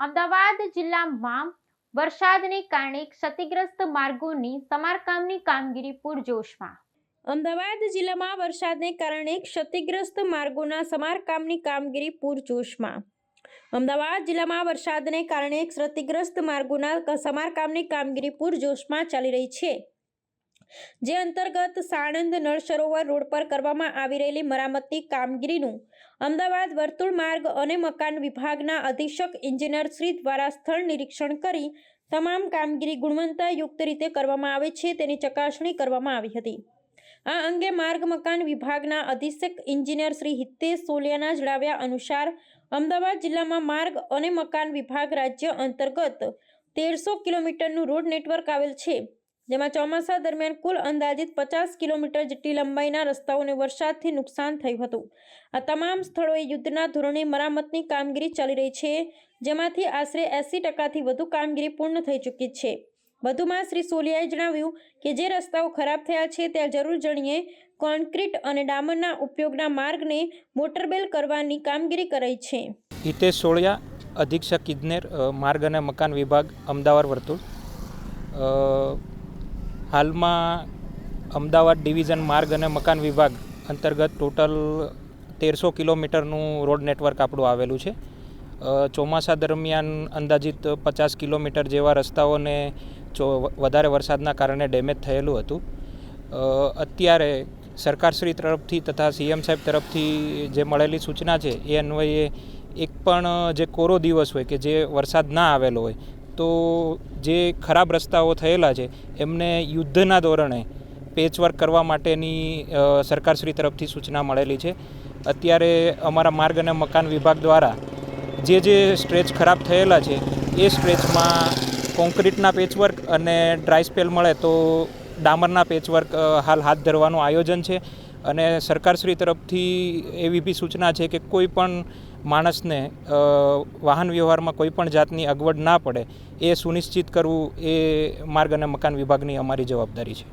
અમદાવાદ જિલ્લામાં વરસાદને કારણે ક્ષતિગ્રસ્ત માર્ગોની સમારકામની કામગીરી પૂરજોશમાં. અમદાવાદ જિલ્લામાં વરસાદને કારણે ક્ષતિગ્રસ્ત માર્ગોના સમારકામની કામગીરી પૂરજોશમાં. અમદાવાદ જિલ્લામાં વરસાદને કારણે ક્ષતિગ્રસ્ત માર્ગોના સમારકામની કામગીરી પૂરજોશમાં ચાલી રહી છે. જે અંતર્ગત સાણંદ નળ સરોવર રોડ પર કરવામાં આવી રહેલી મરામતની કામગીરીનું અમદાવાદ વર્તુળ માર્ગ અને મકાન વિભાગના અધિક્ષક ઇજનેર શ્રી દ્વારા સ્થળ નિરીક્ષણ કરી તમામ કામગીરી ગુણવત્તાયુક્ત રીતે કરવામાં આવે છે તેની ચકાસણી કરવામાં આવી હતી. આ અંગે માર્ગ મકાન વિભાગના અધિક્ષક ઇજનેર શ્રી હિતેશ સોલિયાના જણાવ્યા અનુસાર, અમદાવાદ જિલ્લામાં માર્ગ અને મકાન વિભાગ રાજ્ય અંતર્ગત તેરસો કિલોમીટરનું રોડ નેટવર્ક આવેલ છે. જેમાં ચોમાસા દરમિયાન કુલ અંદાજિત પચાસ કિલોમીટર જેટલી લંબાઈના રસ્તાઓને વરસાદથી નુકસાન થયું હતું. આ તમામ સ્થળોએ યુદ્ધના ધોરણે મરામતની કામગીરી ચાલી રહી છે, જેમાંથી આશરે એંસી ટકાથી વધુ કામગીરી પૂર્ણ થઈ ચૂકી છે. વધુમાં શ્રી સોલિયાએ જણાવ્યું કે જે રસ્તાઓ ખરાબ થયા છે ત્યાં જરૂર જણીએ. કોન્ક્રીટ અને ડામરના ઉપયોગના માર્ગને મોટરબેલ કરવાની કામગીરી કરાઈ છે. હિતેશ સોળિયા, અધિક્ષક ઇજનેર માર્ગ અને મકાન વિભાગ, અમદાવાદ, વર્તુળ. હાલમાં અમદાવાદ ડિવિઝન માર્ગ અને મકાન વિભાગ અંતર્ગત ટોટલ તેરસો કિલોમીટરનું રોડ નેટવર્ક આપણું આવેલું છે. ચોમાસા દરમિયાન અંદાજિત પચાસ કિલોમીટર જેવા રસ્તાઓને ચો, વધારે વરસાદના કારણે ડેમેજ થયેલું હતું. અત્યારે સરકારશ્રી તરફથી તથા સીએમ સાહેબ તરફથી જે મળેલી સૂચના છે, એ અન્વયે એક પણ જે કોરો દિવસ હોય કે જે વરસાદ ના આવેલો હોય તો જે ખરાબ રસ્તાઓ થયેલા છે, એમને યુદ્ધના ધોરણે પેચવર્ક કરવા માટેની સરકારશ્રી તરફથી સૂચના મળેલી છે. અત્યારે અમારા માર્ગ અને મકાન વિભાગ દ્વારા જે જે સ્ટ્રેચ ખરાબ થયેલા છે, એ સ્ટ્રેચમાં કોન્ક્રીટના પેચવર્ક અને ડ્રાય સ્પેલ મળે તો ડામરના પેચવર્ક હાલ હાથ ધરવાનું આયોજન છે. અને સરકારશ્રી તરફથી એવી બી સૂચના છે કે કોઈ પણ માણસને વાહન વ્યવહારમાં કોઈ પણ જાતની અગવડ ના પડે, એ સુનિશ્ચિત કરવું એ માર્ગ અને મકાન વિભાગની અમારી જવાબદારી છે.